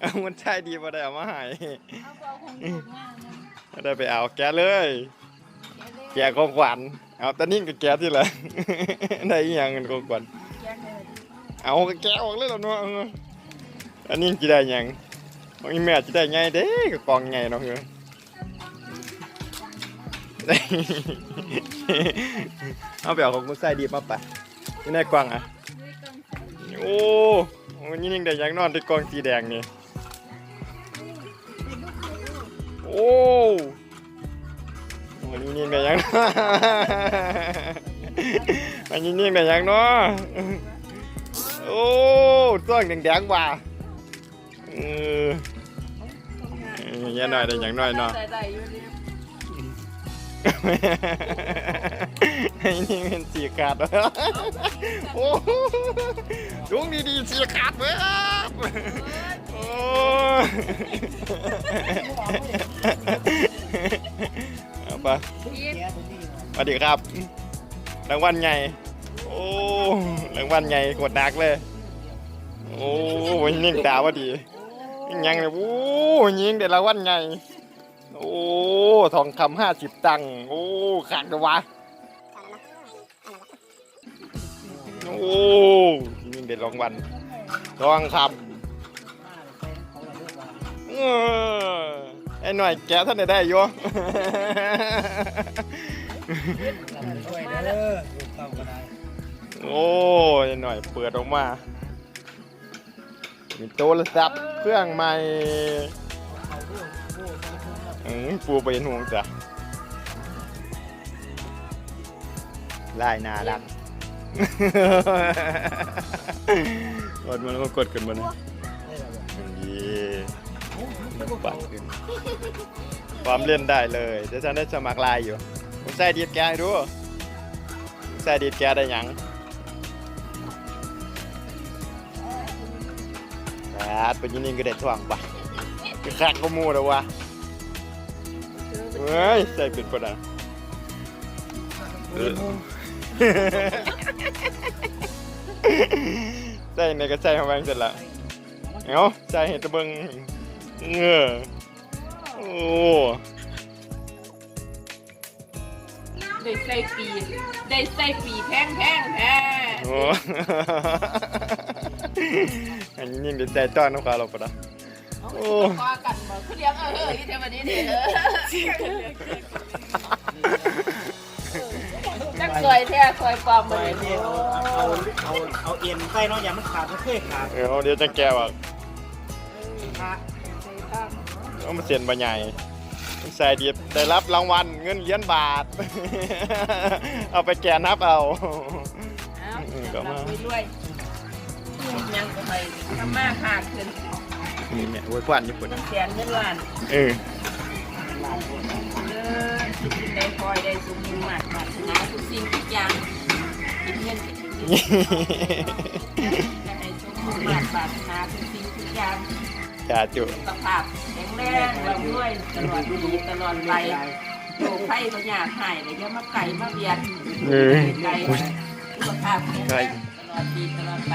เอามันใช่ดีบ่ได้เอามาให้เอาเอาของถูกงามนะไม่ได้ไปเอาแกะเลยแกะเลย แกะของขวัญเอาแต่นิ่งกับแกะที่ละ ได้อีหยังกันของขวัญแกะเลยเอาก็แกะออกเลยแล้วเนาะเอออันนี้จะได้หยังของอีแม่จะได้ไงเด้ก็กองไงเนาะเออเอาไปเอาของกูใส่ดีมาปะนี่นายกวางอะ ด้วยกล่องใส่ โอ้วันนี้ยังได้หยังนอนที่กองสีแดงนี่ โอ้วันนี้นี่ได้หยังวันนี้นี่ได้หยังเนาะโอ้ต้วงแดงๆว่ะเออเออแย่หน่อยได้หยังหน่อยเนาะไอ้นี่เป็นสีขาดวะโอ้ลุงดีๆสีขาดเว้ยโอ้ ปพีทสวัสดีครับ รางวัลใหญ่ โอ้ รางวัลใหญ่กดหนักเลย โอ้วันนี้ดาวพอดียังเลยโอ้ยิงเด็ดรางวัลใหญ่ โอ้ ทองคำห้าสิบตังค์ โอ้ขาดเลยวะโอ้ยิงเด็ดรางวัล ทองคำเออ อ้หน่อยแกท่านได้ได้อยู่ช่วยเด้อถูกต้องก็ได้โอ้ยหน่อยเปิดออกมา มีโทรศัพท์เครื่องใหม่อืมปูไปเห็นห่วงจ้ะลายน่ารัก กดมันก็กดกันมัน นี่ปัดขึ้นความเล่นได้เลย เดี๋ยวฉันได้สมัครไลน์อยู่ผมใส่ดีดแกให้ดูผมใส่ดีดแกได้ยังครับเป็นยินดีก็ได้ท่วงปะคือคักก็มูแล้ววะเฮ้ยใส่เป็นปะนะเออใส่ในก็ใส่เข้าไปเสร็จละเอ้าใส่เห็ดตะเบิง เงอโอ้ได้ใส่ปีได้ใส่ปีแพงแพงแท้โหอันนี้ยิ่งเป็นใจต้อนน้องฟ้าเราปะนะโอ้คอกันบ่คือเลี้ยงเออเฮ้ยเดี๋ยววันนี้นี่เอจักซอยแท้ซอยปลอมไปมาเลยเนี่ยเอาเอาเอาเอาเอ็นใส่เนาะอย่ามันขาดมันเคยขาดเออเดี๋ยวจะแก้ว่ะขาด ต้องมาเสียนบรรยายใส่ดีได้รับรางวัลเงินเหรียญบาท เอาไปแกะนับเอาเอาก็มารวยๆยังก็ไปทำมาหาขึ้นนี่เนี่ยไว้กวาดญี่ปุ่นเงินแสนเงินล้านเออเด้อสิกินได้พลอยได้สมบูรณ์มากปรารถนาทุกสิ่งทุกอย่างกินเงินกินเงินจะให้สมบูรณ์มากปรารถนาทุกสิ่งทุกอย่าง จาจุสุขภาพแข็งแรงร่ำรวยตลอดปีตลอดไปโรคภัยก็อยากหายเลยเยอะมาไก่มาเบียดเออไก่สุขภาพแข็งแรงตลอดปีตลอดไป